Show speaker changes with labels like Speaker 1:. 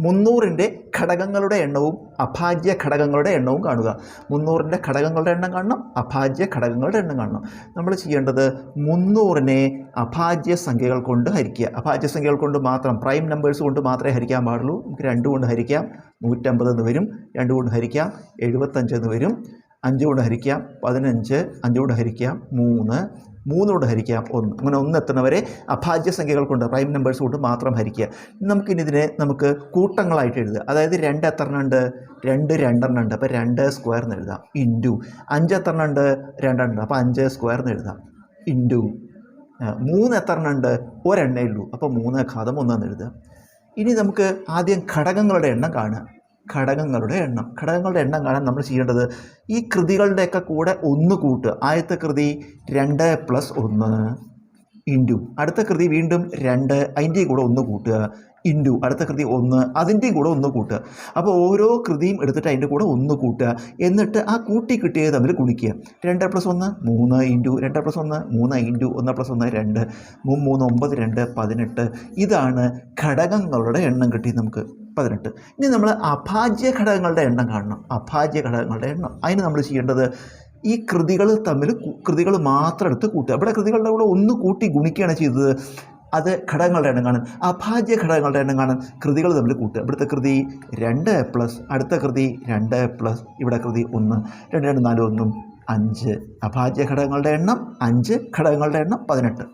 Speaker 1: മുന്നൂറിന്റെ ഘടകങ്ങളുടെ എണ്ണവും അഭാജ്യ ഘടകങ്ങളുടെ എണ്ണവും കാണുക. മുന്നൂറിന്റെ ഘടകങ്ങളുടെ എണ്ണം കാണണം അഭാജ്യ ഘടകങ്ങളുടെ എണ്ണം കാണണം. നമ്മൾ ചെയ്യേണ്ടത് മുന്നൂറിനെ അഭാജ്യ സംഖ്യകൾ കൊണ്ട് ഹരിക്കുക. അഭാജ്യ സംഖ്യകൾ കൊണ്ട് മാത്രം പ്രൈം നമ്പേഴ്സ് കൊണ്ട് മാത്രമേ ഹരിക്കാൻ പാടുള്ളൂ. നമുക്ക് രണ്ട് കൊണ്ട് ഹരിക്കാം നൂറ്റമ്പത് എന്ന് വരും. രണ്ട് കൊണ്ട് ഹരിക്കാം എഴുപത്തഞ്ച് എന്ന് വരും. അഞ്ച് കൊണ്ട് ഹരിക്കാം പതിനഞ്ച്. അഞ്ച് കൊണ്ട് ഹരിക്കാം മൂന്ന്. മൂന്ന് കൊണ്ട് ഹരിക്കാം ഒന്ന്. അങ്ങനെ ഒന്ന് എത്തുന്നവരെ അഭാജ്യ സംഖ്യകൾ കൊണ്ട് പ്രൈം നമ്പേഴ്സ് കൊണ്ട് മാത്രം ഹരിക്കുക. നമുക്കിനി ഇതിനെ നമുക്ക് കൂട്ടങ്ങളായിട്ട് എഴുതുക. അതായത് രണ്ട് എത്ര എണ്ണം ഉണ്ട് രണ്ട് രണ്ടെണ്ണം ഉണ്ട്. അപ്പോൾ രണ്ട് സ്ക്വയർ എന്ന് എഴുതാം. ഇന്റു. അഞ്ച് എത്ര എണ്ണം ഉണ്ട്. രണ്ടെണ്ണം അപ്പോൾ അഞ്ച് സ്ക്വയർ എന്ന് എഴുതാം. ഇന്റു. മൂന്ന് എത്ര എണ്ണം ഉണ്ട് ഒരെണ്ണേ ഉള്ളൂ. അപ്പോൾ മൂന്ന് ഘാതം ഒന്നെന്ന് എഴുതുക. ഇനി നമുക്ക് ആദ്യം ഘടകങ്ങളുടെ എണ്ണം കാണുക. ഘടകങ്ങളുടെ എണ്ണം. ഘടകങ്ങളുടെ എണ്ണം കാണാൻ നമ്മൾ ചെയ്യേണ്ടത് ഈ കൃതികളുടെയൊക്കെ കൂടെ ഒന്ന് കൂട്ടുക. ആദ്യത്തെ കൃതി രണ്ട് പ്ലസ് ഒന്ന് ഇന്റു അടുത്ത കൃതി വീണ്ടും രണ്ട് അതിന്റെയും കൂടെ ഒന്ന് കൂട്ടുക. ഇന്റു അടുത്ത കൃതി ഒന്ന് അതിന്റെയും കൂടെ ഒന്ന് കൂട്ടുക. അപ്പോൾ ഓരോ കൃതിയും എടുത്തിട്ട് അതിന്റെ കൂടെ ഒന്ന് കൂട്ടുക. എന്നിട്ട് ആ കൂട്ടി കിട്ടിയത് തമ്മിൽ ഗുണിക്കുക. രണ്ട് പ്ലസ് ഒന്ന് മൂന്ന് ഇന്റു രണ്ട് പ്ലസ് ഒന്ന് മൂന്ന് ഇന്റു ഒന്ന് പ്ലസ് ഒന്ന് രണ്ട്. മൂന്ന് ഒമ്പത് രണ്ട് പതിനെട്ട്. ഇതാണ് ഘടകങ്ങളുടെ എണ്ണം കിട്ടി നമുക്ക്. പതിനെട്ട്. ഇനി നമ്മൾ അഭാജ്യ ഘടകങ്ങളുടെ എണ്ണം കാണണം. അഭാജ്യ ഘടകങ്ങളുടെ എണ്ണം. അതിന് നമ്മൾ ചെയ്യേണ്ടത് ഈ കൃതികൾ തമ്മിൽ കൃതികൾ മാത്രം എടുത്ത് കൂട്ടുക. ഇവിടെ കൃതികളുടെ കൂടെ ഒന്ന് കൂട്ടി ഗുണിക്കുകയാണ് ചെയ്തത്. അത് ഘടകങ്ങളുടെ എണ്ണം കാണും. അഭാജ്യ ഘടകങ്ങളുടെ എണ്ണം കാണും. കൃതികൾ തമ്മിൽ കൂട്ടുക. ഇവിടുത്തെ കൃതി രണ്ട് പ്ലസ് അടുത്ത കൃതി രണ്ട് പ്ലസ് ഇവിടെ കൃതി ഒന്ന്. രണ്ട് രണ്ട് നാല് ഒന്നും അഞ്ച്. അഭാജ്യ ഘടകങ്ങളുടെ എണ്ണം അഞ്ച് ഘടകങ്ങളുടെ എണ്ണം പതിനെട്ട്.